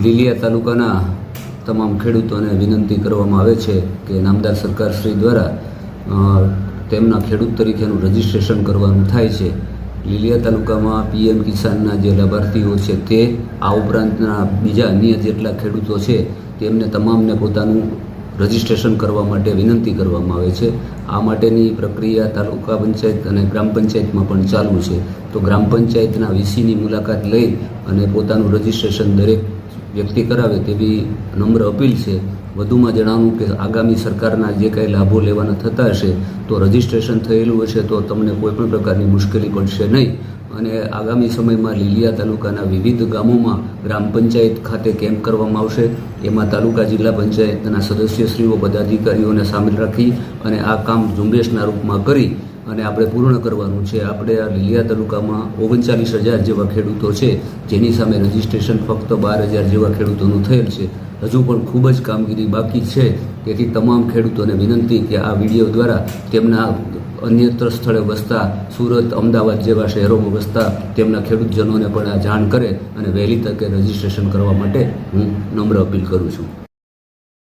લીલિયા તાલુકાના તમામ ખેડૂતોને વિનંતી કરવામાં આવે છે કે નામદાર સરકારશ્રી દ્વારા તેમના ખેડૂત તરીકેનું રજિસ્ટ્રેશન કરવાનું થાય છે. લીલિયા તાલુકામાં પીએમ કિસાનના જે લાભાર્થીઓ છે તે આ ઉપરાંતના બીજા અન્ય જેટલા ખેડૂતો છે, તેમને તમામને પોતાનું રજિસ્ટ્રેશન કરવા માટે વિનંતી કરવામાં આવે છે. આ માટેની પ્રક્રિયા તાલુકા પંચાયત અને ગ્રામ પંચાયતમાં પણ ચાલુ છે. તો ગ્રામ પંચાયતના વીસીની મુલાકાત લઈ અને પોતાનું રજિસ્ટ્રેશન દરેક વ્યક્તિ કરાવે તેવી નમ્ર અપીલ છે. વધુમાં જણાવું કે આગામી સરકારના જે કાંઈ લાભો લેવાના થતા હશે, તો રજીસ્ટ્રેશન થયેલું હશે, તો તમને કોઈપણ પ્રકારની મુશ્કેલી પડશે નહીં. અને આગામી સમયમાં લીલિયા તાલુકાના વિવિધ ગામોમાં ગ્રામ પંચાયત ખાતે કેમ્પ કરવામાં આવશે. એમાં તાલુકા જિલ્લા પંચાયતના સદસ્યશ્રીઓ, પદાધિકારીઓને સામેલ રાખી અને આ કામ ઝુંબેશના રૂપમાં કરી અને આપણે પૂર્ણ કરવાનું છે. આપણે આ લીલિયા તાલુકામાં ઓગણચાલીસ હજાર જેવા ખેડૂતો છે, જેની સામે રજીસ્ટ્રેશન ફક્ત બાર હજાર જેવા ખેડૂતોનું થયેલ છે. હજુ પણ ખૂબ જ કામગીરી બાકી છે. તેથી તમામ ખેડૂતોને વિનંતી કે આ વીડિયો દ્વારા તેમના અન્યત્ર સ્થળે વસતા સુરત, અમદાવાદ જેવા શહેરોમાં વસતા તેમના ખેડૂતજનોને પણ આ જાણ કરે અને વહેલી તકે રજીસ્ટ્રેશન કરવા માટે હું નમ્ર અપીલ કરું છું.